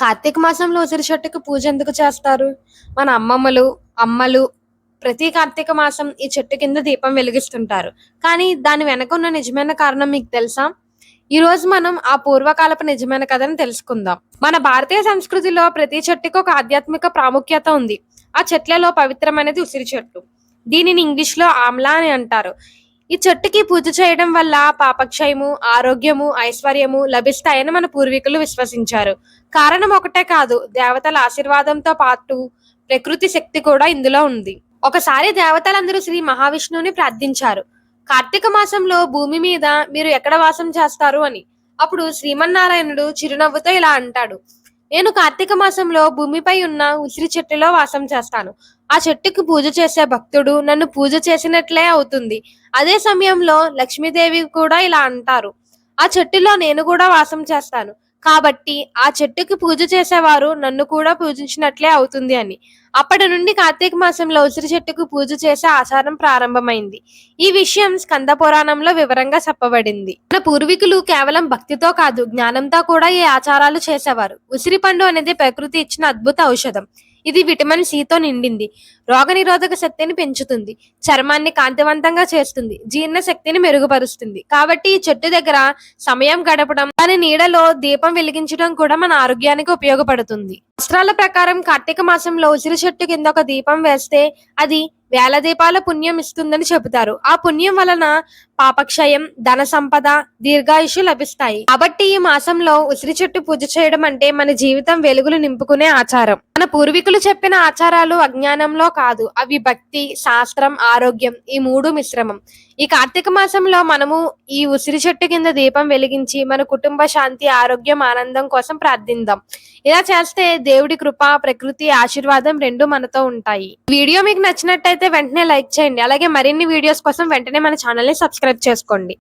కార్తీక మాసంలో ఉసిరి చెట్టుకు పూజ ఎందుకు చేస్తారు? మన అమ్మమ్మలు అమ్మలు ప్రతి కార్తీక మాసం ఈ చెట్టు కింద దీపం వెలిగిస్తుంటారు. కానీ దాని వెనక ఉన్న నిజమైన కారణం మీకు తెలుసా? ఈ రోజు మనం ఆ పూర్వకాలపు నిజమైన కథను తెలుసుకుందాం. మన భారతీయ సంస్కృతిలో ప్రతి చెట్టుకు ఒక ఆధ్యాత్మిక ప్రాముఖ్యత ఉంది. ఆ చెట్లలో పవిత్రమైనది ఉసిరి చెట్టు. దీనిని ఇంగ్లీష్లో ఆమ్లా అని అంటారు. ఈ చెట్టుకి పూజ చేయడం వల్ల పాపక్షయము ఆరోగ్యము ఐశ్వర్యము లభిస్తాయని మన పూర్వీకులు విశ్వసించారు. కారణం ఒకటే కాదు దేవతల ఆశీర్వాదంతో పాటు ప్రకృతి శక్తి కూడా ఇందులో ఉంది. ఒకసారి దేవతలందరూ శ్రీ మహావిష్ణువుని ప్రార్థించారు. కార్తీక మాసంలో భూమి మీద మీరు ఎక్కడ వాసం చేస్తారు అని. అప్పుడు శ్రీమన్నారాయణుడు చిరునవ్వుతో ఇలా అంటాడు. నేను కార్తీక మాసంలో భూమిపై ఉన్న ఉసిరి చెట్టులో వాసం చేస్తాను. ఆ చెట్టుకు పూజ చేసే భక్తుడు నన్ను పూజ చేసినట్లే అవుతుంది. అదే సమయంలో లక్ష్మీదేవి కూడా ఇలా అంటారు. ఆ చెట్టులో నేను కూడా వాసం చేస్తాను. కాబట్టి ఆ చెట్టుకి పూజ చేసేవారు నన్ను కూడా పూజించినట్లే అవుతుంది అని. అప్పటి నుండి కార్తీక మాసంలో ఉసిరి చెట్టుకు పూజ చేసే ఆచారం ప్రారంభమైంది. ఈ విషయం స్కంద పురాణంలో వివరంగా చెప్పబడింది. మన పూర్వీకులు కేవలం భక్తితో కాదు జ్ఞానంతో కూడా ఈ ఆచారాలు చేసేవారు. ఉసిరి పండు అనేది ప్రకృతి ఇచ్చిన అద్భుత ఔషధం. ఇది విటమిన్ సితో నిండింది. రోగనిరోధక శక్తిని పెంచుతుంది. చర్మాన్ని కాంతివంతంగా చేస్తుంది. జీర్ణ శక్తిని మెరుగుపరుస్తుంది. కాబట్టి ఈ చెట్టు దగ్గర సమయం గడపడం దాని నీడలో దీపం వెలిగించడం కూడా మన ఆరోగ్యానికి ఉపయోగపడుతుంది. శాస్త్రాల ప్రకారం కార్తీక మాసంలో ఉసిరి చెట్టు కింద ఒక దీపం వేస్తే అది వేల దీపాల పుణ్యం ఇస్తుందని చెబుతారు. ఆ పుణ్యం వలన పాపక్షయం ధన సంపద దీర్ఘాయుషు లభిస్తాయి. కాబట్టి ఈ మాసంలో ఉసిరి చెట్టు పూజ చేయడం అంటే మన జీవితం వెలుగులు నింపుకునే ఆచారం. మన పూర్వీకులు చెప్పిన ఆచారాలు అజ్ఞానంలో కాదు. అవి భక్తి శాస్త్రం ఆరోగ్యం ఈ మూడు మిశ్రమం. ఈ కార్తీక మాసంలో మనము ఈ ఉసిరి చెట్టు కింద దీపం వెలిగించి మన కుటుంబ శాంతి ఆరోగ్యం ఆనందం కోసం ప్రార్థిద్దాం ఇలా చేస్తే దేవుడి కృప ప్రకృతి ఆశీర్వాదం రెండు మనతో ఉంటాయి. వీడియో మీకు నచ్చినట్టయితే వెంటనే లైక్ చేయండి. అలాగే మరిన్ని వీడియోస్ కోసం వెంటనే మన ఛానల్ని సబ్స్క్రైబ్ చేసుకోండి.